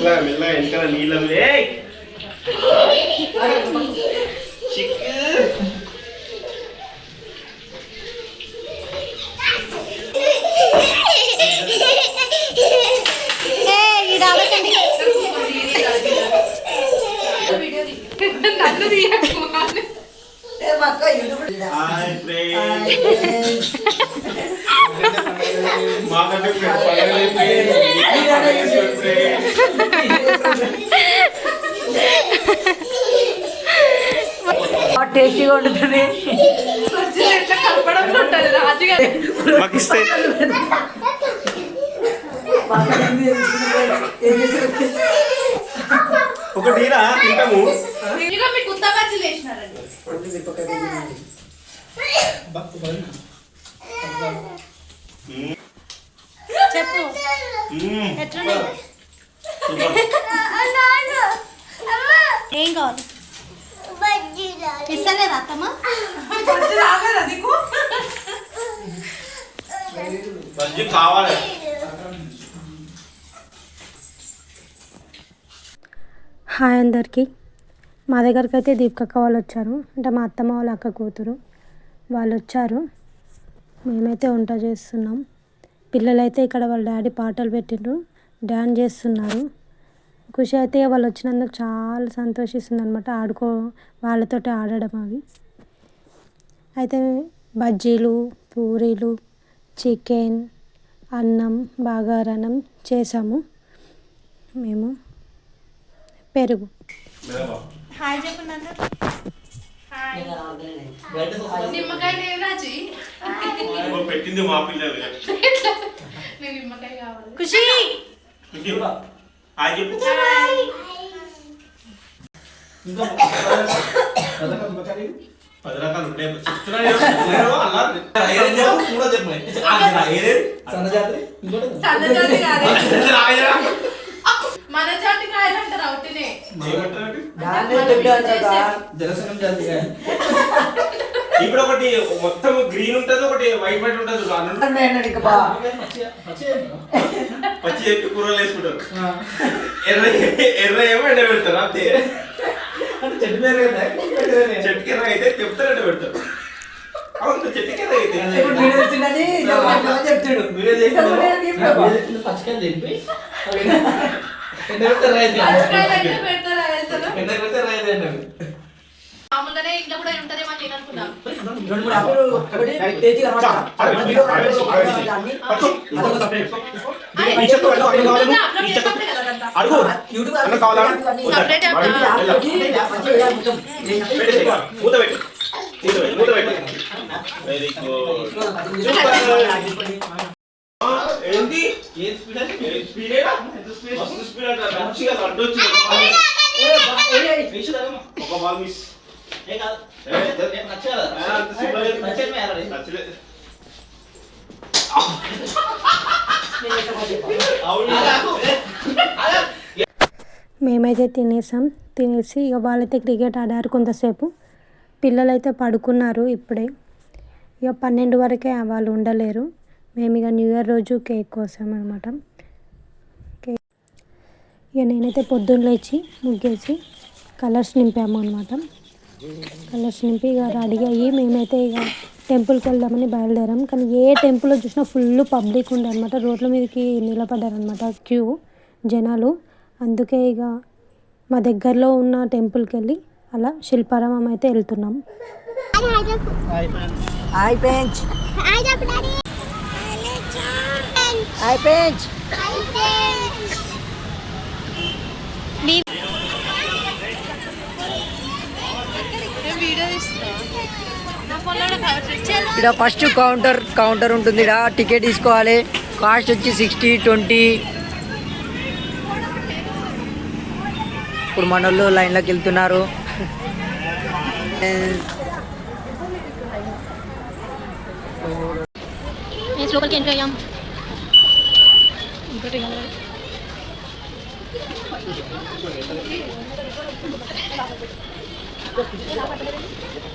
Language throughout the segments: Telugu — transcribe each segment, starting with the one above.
எல்லாம் எல்லாம் எனக்கெல்லாம் நீளம் ஏய் சிக்கு நல்லது ఫ్రెండ్స్ టేస్టీగా ఉంటుంది ఉంటుంది రాజుగారు మాకు ఇస్తే. ఒకటి రా తింటాము ఇదిగో మీ కుత్త బజ్జీలు వేసినారండి చెప్పు మ్మ్. ఎట్లున్నాయి సూపర్. ఏం కావాలి ఇస్తలేదా అత్తమ్మ బజ్జీ కావాలి హాయ్ అందరికీ మా దగ్గరికి అయితే దీపిక వాళ్ళు వచ్చారు అంటే మా అత్తమ్మ వాళ్ళ అక్క కూతురు వాళ్ళు వచ్చారు మేమైతే వంట చేస్తున్నాం. పిల్లలైతే ఇక్కడ వాళ్ళ డాడీ పాటలు పెట్టిండ్రు. డ్యాన్స్ చేస్తున్నారు. ఖుషి అయితే వాళ్ళు వచ్చినందుకు చాలా సంతోషిస్తుంది అనమాట ఆడుకో వాళ్ళతోటి ఆడడం అవి. అయితే బజ్జీలు పూరీలు చికెన్ అన్నం బాగారన్నం చేసాము. మేము పెరుగు. హాయ్ చెప్పు నాన్న నిమ్మకాయ లేదు రాజీ ఇదిగో పెట్టింది మా పిల్లలు నేను నిమ్మకాయ కావాలి. ఖుషి. ఖుషి, హాయ్ చెప్పు. పది రకాలు ఉంటాయి కూడా చెప్పు. ఆ, ఏదేం? సన్నజాతి జాతిగా ఇప్పుడు ఒకటి మొత్తం గ్రీన్ ఉంటది ఒకటి వైట్ వైట్ ఉంటది పచ్చి చెప్పి కూరలు వేసుకుంటారు. ఎర్ర ఎర్ర ఏమో ఎండ పెడతారు అంతే. చెట్టు చెట్టుకి ఎర్ర అయితే చెప్తారంటే పెడతారు. అవును చెట్టుకి ఎర్ర అయితే చెప్తాడు. పచ్చకాయలు తెంపి. ఎండ పెడతారా అంటాడు మామూలుగానే ఇంట్లో కూడా ఉంటదేమో నేను అనుకున్నా అరే, ఉంటుందా? అప్లోడ్ చేసినప్పుడే కదా అదంతా. అడుగు అన్న కావాలా Separate వద్దా? అన్నా? పెట్టేసేయ్. మూత పెట్టు మూత పెట్టు మూత పెట్టు వెరీ గుడ్ ఏంటి ఏం స్పీడ్ అంటే ఏ స్పీడ్ ఏనా మస్తు స్పీడ్ అంట మంచిగా అడ్డు వచ్చింది ఒక బాల్ మిస్ ఏం కాదు ఏ, ఏ, నచ్చదు కదా ఆ, అంత సింపుల్గా నచ్చేది మేర నచ్చలేదు మేమైతే తినేసాం. తినేసి ఇక వాళ్ళైతే క్రికెట్ ఆడారు కొంతసేపు. పిల్లలైతే పడుకున్నారు ఇప్పుడే. ఇక పన్నెండు వరకే వాళ్ళు ఉండలేరు. మేము ఇక న్యూ ఇయర్ రోజు కేక్ కోసామన్నమాట. కేక్. ఇక నేనైతే పొద్దున్న లేచి ముగ్గేసి కలర్స్ నింపాము అనమాట కలర్స్ నింపి ఇక రెడీ అయ్యి మేమైతే ఇక టెంపుల్కి వెళ్దామని బయలుదేరాం కానీ ఏ టెంపుల్లో చూసినా ఫుల్ పబ్లిక్ ఉండే అనమాట రోడ్ల మీదకి నిలబడ్డారనమాట క్యూ జనాలు. అందుకే ఇక మా దగ్గరలో ఉన్న టెంపుల్కి వెళ్ళి అలా శిల్పారామం అయితే వెళ్తున్నాం. హాయ్ పెంచ్ హాయ్ పెంచ్ ఇక్కడ ఫస్ట్ కౌంటర్ కౌంటర్ ఉంటుంది. ఇక్కడ టికెట్ తీసుకోవాలి. కాస్ట్ వచ్చి సిక్స్టీ ట్వంటీ. ఇప్పుడు మనోళ్ళు లైన్లోకి వెళ్తున్నారు. లోపలికి ఎంటర్ అయ్యాం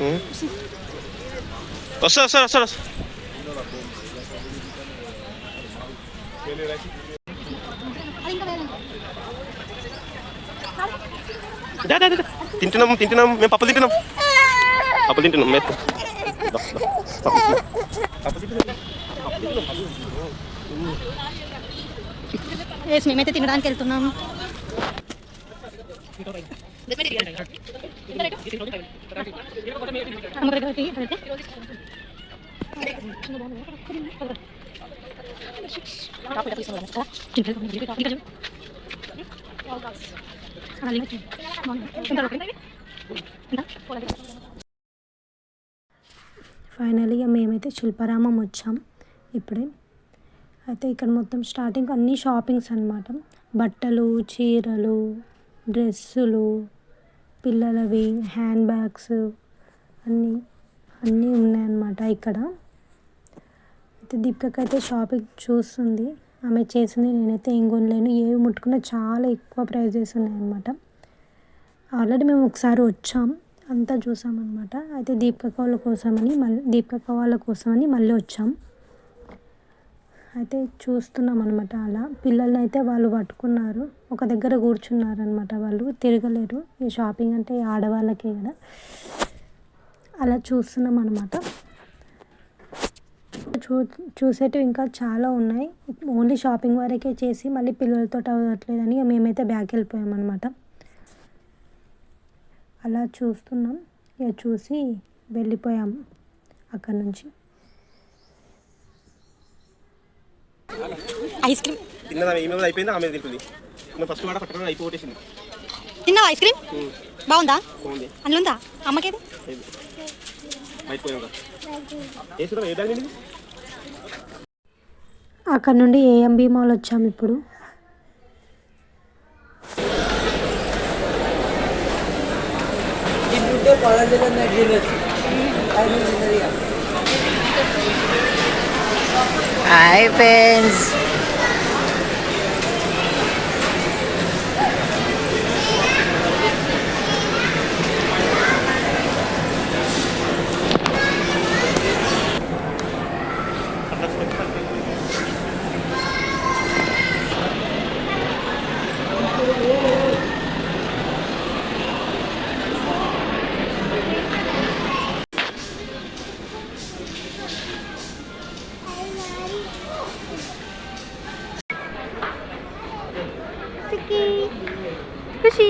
ఉం. వస్తా వస్తా వస్తా వస్తా దా, దా, దా, దా. తింటున్నాం తింటున్నాం మేము పప్పులు తింటున్నాం పప్పులు తింటున్నాం మేము దా, దా. పప్పులు. పప్పులు తింటున్నాం. ఎస్ మేమైతే తినడానికి వెళ్తున్నాము ఫైనల్గా మేమైతే శిల్పారామం వచ్చాం ఇప్పుడే. అయితే ఇక్కడ మొత్తం స్టార్టింగ్ అన్ని షాపింగ్స్ అనమాట బట్టలు చీరలు డ్రెస్సులు పిల్లలవి హ్యాండ్ బ్యాగ్స్ అన్నీ అన్నీ ఉన్నాయన్నమాట ఇక్కడ. అయితే దీపికకి అయితే షాపింగ్ చూస్తుంది. ఆమె చేసింది నేనైతే ఏం కొనలేను. ఏవి ముట్టుకున్నా చాలా ఎక్కువ ప్రైజెస్ ఉన్నాయన్నమాట. ఆల్రెడీ మేము ఒకసారి వచ్చాం. అంతా చూసామన్నమాట. అయితే దీపిక వాళ్ళ కోసమని మళ్ళీ దీపిక వాళ్ళ కోసమని మళ్ళీ వచ్చాం. అయితే చూస్తున్నాం అనమాట అలా. పిల్లల్ని అయితే వాళ్ళు పట్టుకున్నారు. ఒక దగ్గర కూర్చున్నారు అనమాట వాళ్ళు. తిరగలేరు. ఈ షాపింగ్ అంటే ఆడవాళ్ళకే కదా. అలా చూస్తున్నాం అనమాట చూ చూసేటివి ఇంకా చాలా ఉన్నాయి. ఓన్లీ షాపింగ్ వరకే చేసి మళ్ళీ పిల్లలతో అవ్వట్లేదని ఇక మేమైతే బ్యాక్ వెళ్ళిపోయాం అనమాట అలా చూస్తున్నాం. ఇక చూసి వెళ్ళిపోయాం అక్కడ నుంచి. Ice cream. తిన్నదా ఏమేమి అయిపోయింది? ఆమె తింటుంది. ఫస్ట్ మాట పట్టడం అయిపోగొట్టేసింది తిన్నావా ఐస్ క్రీమ్? బాగుందా? బాగుంది. అందులో ఉందా అమ్మకేది అయిపోయాం వేసుకున్నాం ఏ బ్యాగ్ నిండింది అక్కడ నుండి ఏఎంబి మాల్ వచ్చాం ఇప్పుడు. Hi friends Khushi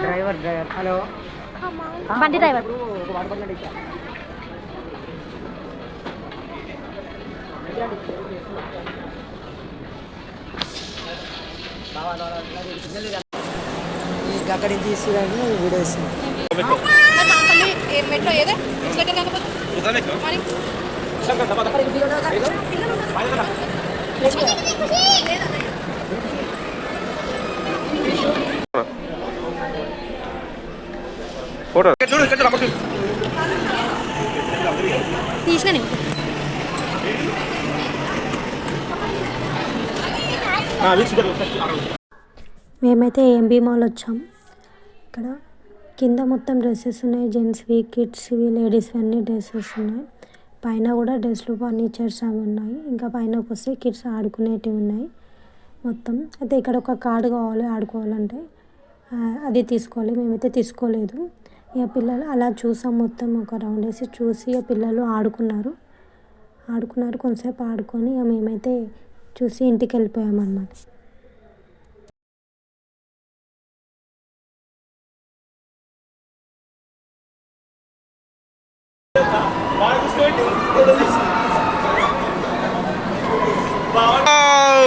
driver driver hello బండి డ్రైవర్ అక్కడికి తీసుకురాని వీడియో మెట్రో ఏదే మరి ఫోటో చూడు ఇక్కడ రమ్మకి తీసిన నేను మేమైతే ఏఎంబి మాల్ వచ్చాం. ఇక్కడ కింద మొత్తం డ్రెస్సెస్ ఉన్నాయి. జెంట్స్వి కిడ్స్వి లేడీస్వి అన్ని డ్రెస్సెస్ ఉన్నాయి. పైన కూడా డ్రెస్లు ఫర్నిచర్స్ అవి ఉన్నాయి. ఇంకా పైన వస్తే కిడ్స్ ఆడుకునేటివి ఉన్నాయి. మొత్తం అయితే ఇక్కడ ఒక కార్డు కావాలి ఆడుకోవాలంటే. అది తీసుకోవాలి. మేమైతే తీసుకోలేదు. ఇక పిల్లలు అలా చూసాం మొత్తం. ఒక రౌండ్ వేసి చూసి ఇక పిల్లలు ఆడుకున్నారు. ఆడుకున్నారు. కొంతసేపు ఆడుకొని ఇక మేమైతే చూసి ఇంటికి వెళ్ళిపోయామన్నమాట.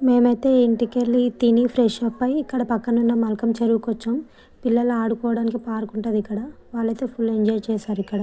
మేమైతే ఇంటికి వెళ్ళి తిని ఫ్రెష్ అప్ అయ్యి ఇక్కడ పక్కనున్న మల్కం చెరువుకి వచ్చాం పిల్లలు ఆడుకోవడానికి పార్క్ ఉంటుంది ఇక్కడ. వాళ్ళైతే ఫుల్ ఎంజాయ్ చేశారు ఇక్కడ.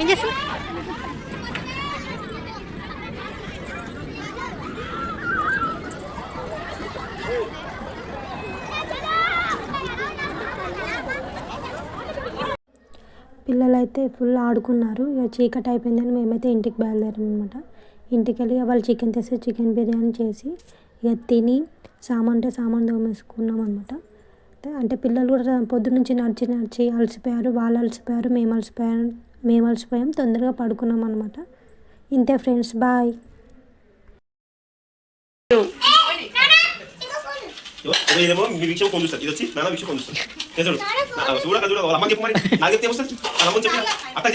ఏం చేస్తుంది పిల్లలైతే ఫుల్ ఆడుకున్నారు. ఇక చీకటి అయిపోయిందని మేమైతే ఇంటికి బయలుదేరాం అనమాట ఇంటికి వెళ్ళి వాళ్ళు చికెన్ తెస్తే చికెన్ బిర్యానీ చేసి ఇక తిని సామాన్ అంటే సామాన్ తోమేసుకున్నాం అనమాట అంటే పిల్లలు కూడా పొద్దు నుంచి నడిచి నడిచి అలసిపోయారు. వాళ్ళు అలసిపోయారు మేము అలసిపోయారు మేము అలసిపోయాం తొందరగా పడుకున్నాం అనమాట ఇంతే ఫ్రెండ్స్ బాయ్. ఇదేమో మీ ఇది వచ్చి నాన్న చూడు? చూడ వాళ్ళ అమ్మకి చెప్పు మరి. నాకు చెప్తే వస్తుంది? వాళ్ళ అమ్మకి చెప్పి. చెప్పు.